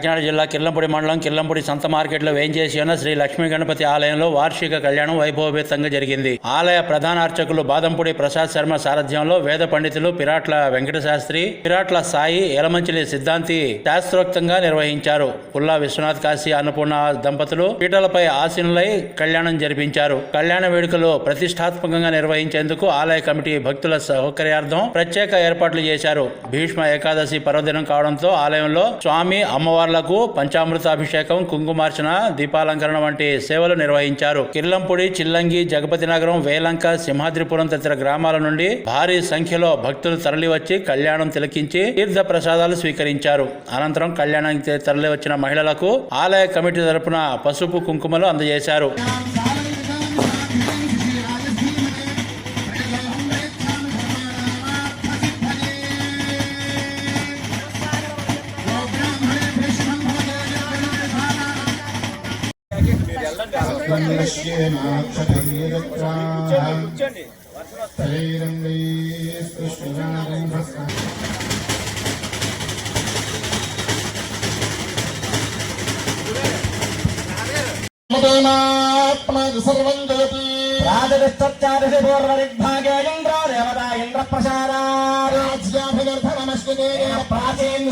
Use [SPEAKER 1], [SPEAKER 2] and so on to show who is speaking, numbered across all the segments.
[SPEAKER 1] కాకినాడ జిల్లా కిర్లంపూడి మండలం కిర్లంపూడి సంత మార్కెట్లో వేయించేసి ఉన్న శ్రీ లక్ష్మీ గణపతి ఆలయంలో వార్షిక కళ్యాణం వైభవపేతంగా జరిగింది. ఆలయ ప్రధాన అర్చకులు బాదంపూడి ప్రసాద్ శర్మ సారథ్యంలో వేద పండితులు పిరాట్ల వెంకట శాస్త్రి పిరాట్ల సాయి ఎలమంచిలి సిద్ధాంతి శాస్త్రోక్తంగా నిర్వహించారు. పుల్లా విశ్వనాథ్ కాశీ అన్నపూర్ణ దంపతులు పీటలపై ఆసీనులై కళ్యాణం జరిపించారు. కళ్యాణ వేడుకలు ప్రతిష్టాత్మకంగా నిర్వహించేందుకు ఆలయ కమిటీ భక్తుల సౌకర్యార్థం ప్రత్యేక ఏర్పాట్లు చేశారు. భీష్మ ఏకాదశి పర్వదినం కావడంతో ఆలయంలో స్వామి అమ్మవార్లకు పంచామృతాభిషేకం కుంకుమార్చన దీపాలంకరణ వంటి సేవలు నిర్వహించారు. కిర్లంపూడి చిల్లంగి జగపతి నగరం వేలంక సింహాద్రిపురం తదితర గ్రామాల నుండి భారీ సంఖ్యలో భక్తులు తరలివచ్చి కళ్యాణం తిలకించి తీర్థ ప్రసాదాలు స్వీకరించారు. అనంతరం కళ్యాణానికి తరలివచ్చిన మహిళలకు ఆలయ కమిటీ తరపున పసుపు కుంకుమలు అందజేశారు.
[SPEAKER 2] సర్వం జయతి
[SPEAKER 3] రాజవిశ్వచారిషి పూర్వదిగ్భాగే ఇంద్రో దేవతా ఇంద్ర ప్రాచీన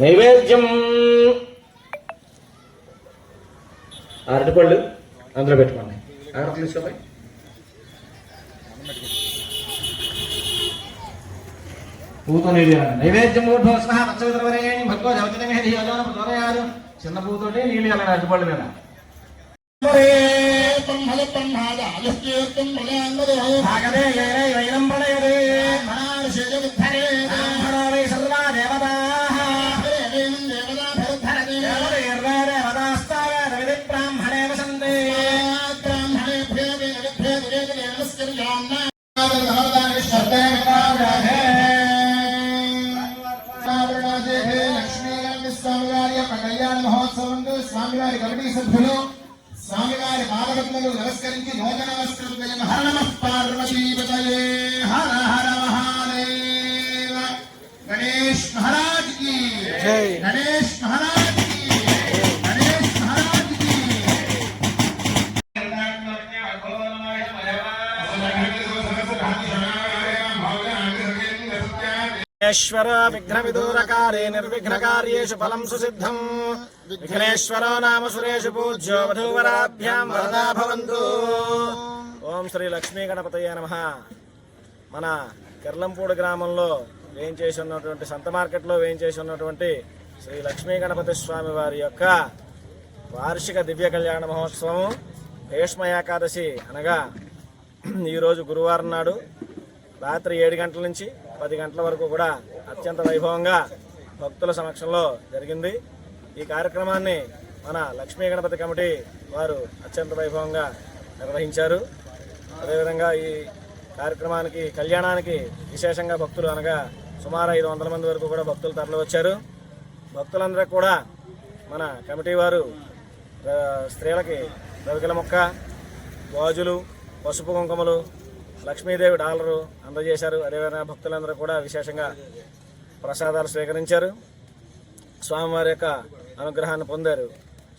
[SPEAKER 3] నైవేద్యం. అరటిపళ్ళు అందులో పెట్టుకోండి. అరటి తీసుకోపోయి నైవేద్యం ఊర్ధ్వస్న పచ్చవితరవరేణి భగవో జవతిని మీద యోజన ప్రచోదయాలు చిన్న పూతోటి నీళ్ళు వెళ్ళండి అరటిపళ్ళు మీద
[SPEAKER 2] కళ్యాణ మహోత్సవం స్వామివారి కమిటీ సభ్యులు స్వామివారి పాదపద్మలు నమస్కరించి నూతన వస్త్రం హర నమ పార్వతీ హర హర
[SPEAKER 3] విఘ్నేశ్వర విఘ్న విదూరకారే నిర్విఘ్నకార్యేషు ఫలం సుసిద్ధం. విఘ్నేశ్వరో నామ సురేషు పూజ్యో వధూవరాభ్యాం వరదా భవంతు. ఓం శ్రీ లక్ష్మీ గణపతయ నమ. మన కిర్లంపూడి గ్రామంలో వేయించేసి ఉన్నటువంటి సంత మార్కెట్లో వేయించేసి ఉన్నటువంటి శ్రీ లక్ష్మీ గణపతి స్వామి వారి యొక్క వార్షిక దివ్య కళ్యాణ మహోత్సవం భీష్మ ఏకాదశి అనగా ఈరోజు గురువారం నాడు రాత్రి ఏడు గంటల నుంచి పది గంటల వరకు కూడా అత్యంత వైభవంగా భక్తుల సమక్షంలో జరిగింది. ఈ కార్యక్రమాన్ని మన లక్ష్మీ గణపతి కమిటీ వారు అత్యంత వైభవంగా నిర్వహించారు. అదేవిధంగా ఈ కార్యక్రమానికి కళ్యాణానికి విశేషంగా భక్తులు అనగా సుమారు ఐదు వందల మంది వరకు కూడా భక్తులు తరలివచ్చారు. భక్తులందరూ కూడా మన కమిటీ వారు స్త్రీలకి రవికల మొక్క గాజులు పసుపు కుంకుమలు లక్ష్మీదేవి డాలరు అందజేశారు. అదేవిధంగా భక్తులందరూ కూడా విశేషంగా ప్రసాదాలు స్వీకరించారు. స్వామివారి యొక్క అనుగ్రహాన్ని పొందారు.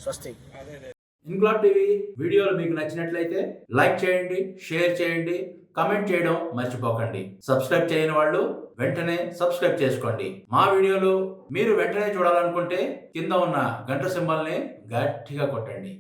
[SPEAKER 3] స్వస్తి.
[SPEAKER 1] ఇంక్లాబ్ టీవీ వీడియోలు మీకు నచ్చినట్లయితే లైక్ చేయండి షేర్ చేయండి కమెంట్ చేయడం మర్చిపోకండి. సబ్స్క్రైబ్ చేయని వాళ్ళు వెంటనే సబ్స్క్రైబ్ చేసుకోండి. మా వీడియోలు మీరు వెంటనే చూడాలనుకుంటే కింద ఉన్న గంట సింబల్ని గట్టిగా కొట్టండి.